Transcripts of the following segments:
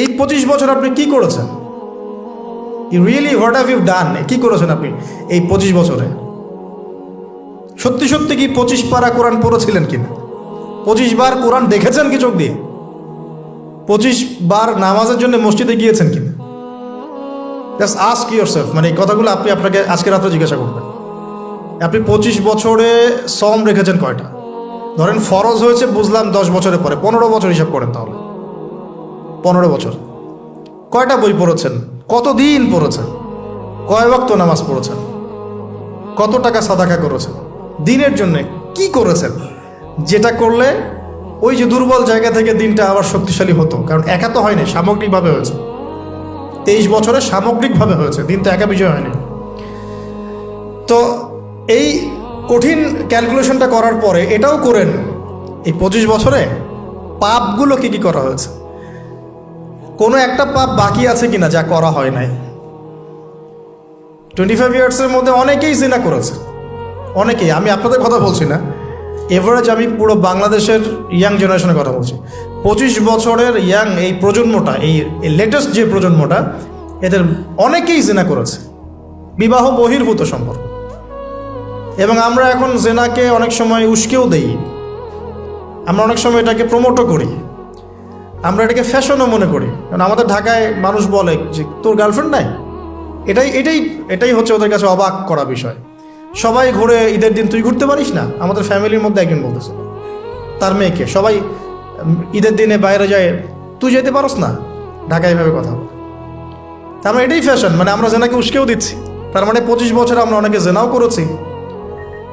এই পঁচিশ বছর আপনি কি করেছেন? You really what have you done কি করেছেন আপনি এই পঁচিশ বছরে? সত্যি সত্যি কি পঁচিশ পারা কোরআন পড়েছিলেন কিনা? পঁচিশ বার কোরআন দেখেছেন কি চোখ দিয়ে? পঁচিশ বার নামাজের জন্য মসজিদে গিয়েছেন কিনা? জাস্ট আস্ক ইউর সেলফ মানে এই কথাগুলো আপনি আপনাকে আজকে রাত্রে জিজ্ঞাসা করবেন। আপনি পঁচিশ বছরে সম রেখেছেন কয়টা? ধরেন ফরজ হয়েছে, বুঝলাম দশ বছরের পরে, পনেরো বছর হিসাব করেন তাহলে। পনেরো বছর। কয়টা বই পড়েছেন? কতদিন পড়েছেন? কয় বক্ত নামাজ পড়েছেন? কত টাকা সাদাকা করেছেন? দিনের জন্য কি করেছেন? যেটা করলে ওই যে দুর্বল জায়গা থেকে দিনটা আবার শক্তিশালী হতো, কারণ একা তো হয়নি, সামগ্রিকভাবে হয়েছে। তেইশ বছরে সামগ্রিকভাবে হয়েছে, দিন তো একা বিজয় হয়নি। তো এই কঠিন ক্যালকুলেশনটা করার পরে এটাও করেন, এই পঁচিশ বছরে পাপগুলো কি কি করা হয়েছে? কোনো একটা পাপ বাকি আছে কিনা যা করা হয় নাই। টোয়েন্টি ফাইভ ইয়ার্সের মধ্যে অনেকেই জিনা করেছে। অনেকেই, আমি আপনাদের কথা বলছি না। এভারেজ আমি পুরো বাংলাদেশের ইয়াং জেনারেশনের কথা বলছি। পঁচিশ বছরের ইয়াং এই প্রজন্মটা, এই লেটেস্ট যে প্রজন্মটা, এদের অনেকেই জেনা করেছে। বিবাহ বহির্ভূত সম্পর্ক। এবং আমরা এখন জেনাকে অনেক সময় উস্কেও দেই। আমরা অনেক সময় এটাকে প্রমোটও করি। আমরা এটাকে ফ্যাশনও মনে করি। কারণ আমাদের ঢাকায় মানুষ বলে যে, তোর গার্লফ্রেন্ড নাই? এটাই এটাই এটাই হচ্ছে ওদের কাছে অবাক করা বিষয়। সবাই ঘুরে ঈদের দিন তুই ঘুরতে পারিস না? আমাদের ফ্যামিলির মধ্যে একজন বলতেছে। তার মেয়েকে। সবাই ঈদের দিনে বাইরে যায়, তুই যেতে পারস না? ঢাকায় এভাবে কথা বলে। তার মানে এটাই ফ্যাশন মানে আমরা জেনাকে উস্কেও দিচ্ছি। তার মানে পঁচিশ বছর আমরা অনেকে জেনাও করেছি।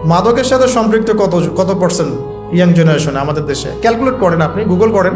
মাদকের সাথে সম্পৃক্ত কত কত পার্সেন্ট ইয়াং জেনারেশনে আমাদের দেশে? ক্যালকুলেট করেন আপনি গুগল করেন।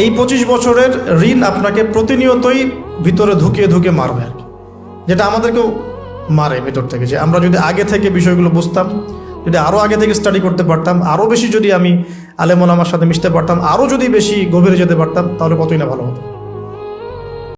এই পঁচিশ বছরের ঋণ আপনাকে প্রতিনিয়তই ভিতরে ঢুকিয়ে ঢুকে মারবে আর কি। যেটা আমাদেরকেও মারে ভিতর থেকে যে আমরা যদি আগে থেকে বিষয়গুলো বুঝতাম, যদি আরও আগে থেকে স্টাডি করতে পারতাম আরও বেশি যদি আমি আলেমন আমার সাথে মিশতে পারতাম আরও যদি বেশি গভীরে যেতে পারতাম, তাহলে কতই না ভালো হতো।